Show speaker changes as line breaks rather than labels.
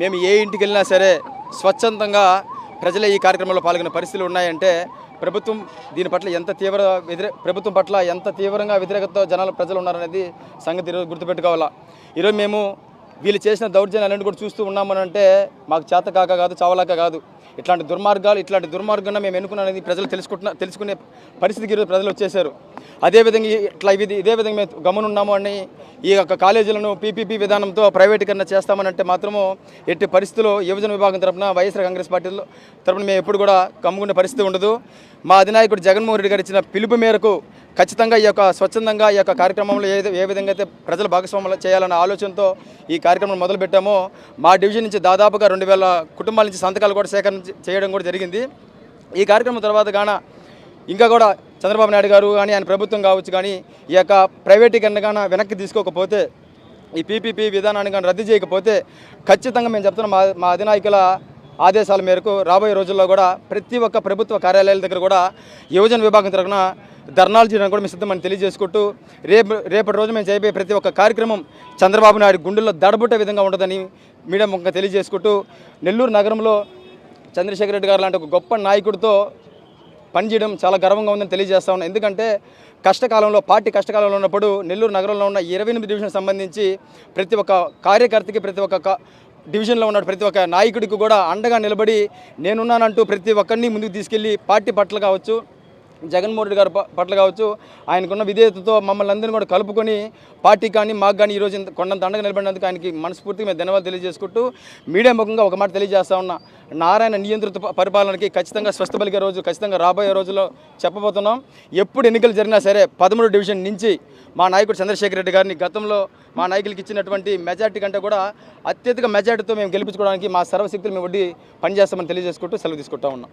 మేము ఏ ఇంటికి వెళ్ళినా సరే స్వచ్ఛందంగా ప్రజలే ఈ కార్యక్రమంలో పాల్గొనే పరిస్థితులు ఉన్నాయంటే ప్రభుత్వం దీని పట్ల ఎంత తీవ్ర వ్యతిరే ప్రభుత్వం పట్ల ఎంత తీవ్రంగా వ్యతిరేకతతో జనాలు ప్రజలు ఉన్నారనేది సంగతి ఈరోజు గుర్తుపెట్టుకోవాలా. ఈరోజు మేము వీళ్ళు చేసిన దౌర్జన్యాలన్నీ కూడా చూస్తూ ఉన్నామనంటే మాకు చేత కాక కాదు చావలాక కాదు. ఇట్లాంటి దుర్మార్గాలు ఇట్లాంటి దుర్మార్గంగా మేము ఎన్నుకున్నది ప్రజలు తెలుసుకుంటున్న తెలుసుకునే పరిస్థితికి ఈరోజు ప్రజలు వచ్చేసారు అదేవిధంగా ఇట్లా ఇది ఇదే విధంగా మేము గమనున్నాము అని ఈ యొక్క కాలేజీలను పీపీపీ విధానంతో ప్రైవేటీకరణ చేస్తామని అంటే మాత్రము ఎట్టి పరిస్థితుల్లో యువజన విభాగం తరపున వైఎస్ఆర్ కాంగ్రెస్ పార్టీలో తరపున మేము ఎప్పుడు కూడా కమ్ముకునే పరిస్థితి ఉండదు. మా అధినాయకుడు జగన్మోహన్ రెడ్డి గారు ఇచ్చిన పిలుపు మేరకు ఖచ్చితంగా ఈ యొక్క స్వచ్ఛందంగా ఈ యొక్క కార్యక్రమంలో ఏ ఏ విధంగా అయితే ప్రజలు భాగస్వాములు చేయాలన్న ఆలోచనతో ఈ కార్యక్రమం మొదలుపెట్టామో మా డివిజన్ నుంచి దాదాపుగా రెండు వేల కుటుంబాల నుంచి సంతకాలు కూడా సేకరణ చేయడం కూడా జరిగింది. ఈ కార్యక్రమం తర్వాత గాన ఇంకా కూడా చంద్రబాబు నాయుడు గారు కానీ ఆయన ప్రభుత్వం కావచ్చు కానీ ఈ యొక్క ప్రైవేటీకరణ కానీ వెనక్కి తీసుకోకపోతే ఈ పీపీపీ విధానాన్ని కానీ రద్దు చేయకపోతే ఖచ్చితంగా మేము చెప్తున్నాం మా మా అధినాయకుల ఆదేశాల మేరకు రాబోయే రోజుల్లో కూడా ప్రతి ఒక్క ప్రభుత్వ కార్యాలయాల దగ్గర కూడా యువజన విభాగం తరఫున ధర్నాలు చేయడానికి కూడా మేము సిద్ధమని తెలియజేసుకుంటూ రేపు రేపటి రోజు మేము చేయబోయే ప్రతి ఒక్క కార్యక్రమం చంద్రబాబు నాయుడు గుండెల్లో దడబుట్టే విధంగా ఉంటుందని మీడియా ముఖంగా తెలియజేసుకుంటూ నెల్లూరు నగరంలో చంద్రశేఖర్ రెడ్డి గారు లాంటి ఒక గొప్ప నాయకుడితో పనిచేయడం చాలా గర్వంగా ఉందని తెలియజేస్తా ఉన్నాను ఎందుకంటే కష్టకాలంలో పార్టీ కష్టకాలంలో ఉన్నప్పుడు నెల్లూరు నగరంలో ఉన్న ఇరవై ఎనిమిది డివిజన్ సంబంధించి ప్రతి ఒక్క కార్యకర్తకి ప్రతి ఒక్క క- డివిజన్లో ఉన్న ప్రతి ఒక్క నాయకుడికి కూడా అండగా నిలబడి నేనున్నానంటూ ప్రతి ఒక్కరిని ముందుకు తీసుకెళ్ళి పార్టీ పట్ల కావచ్చు జగన్మోహన్ రెడ్డి గారి పట్ల కావచ్చు ఆయనకున్న విధేయతతో మమ్మల్ని అందరినీ కూడా కలుపుకొని పార్టీ కానీ మాకు కానీ ఈరోజు ఇంత కొండంత అండగా నిలబడినందుకు ఆయనకి మనస్ఫూర్తిగా మేము ధన్యవాదాలు తెలియజేసుకుంటూ మీడియా ముఖంగా ఒక మాట తెలియజేస్తా ఉన్నా. నారాయణ నియంత్రిత పరిపాలనకి ఖచ్చితంగా స్వస్థ పలికే రోజు ఖచ్చితంగా రాబోయే రోజుల్లో చెప్పబోతున్నాం. ఎప్పుడు ఎన్నికలు జరిగినా సరే పదమూడు డివిజన్ నుంచి మా నాయకుడు చంద్రశేఖర్ రెడ్డి గారిని గతంలో మా నాయకులకి ఇచ్చినటువంటి మెజార్టీ కంటే కూడా అత్యధిక మెజార్టీతో మేము గెలిపించుకోవడానికి మా సర్వశక్తులు మేము వడ్డీ పనిచేస్తామని తెలియజేసుకుంటూ సెలవు తీసుకుంటా ఉన్నాం.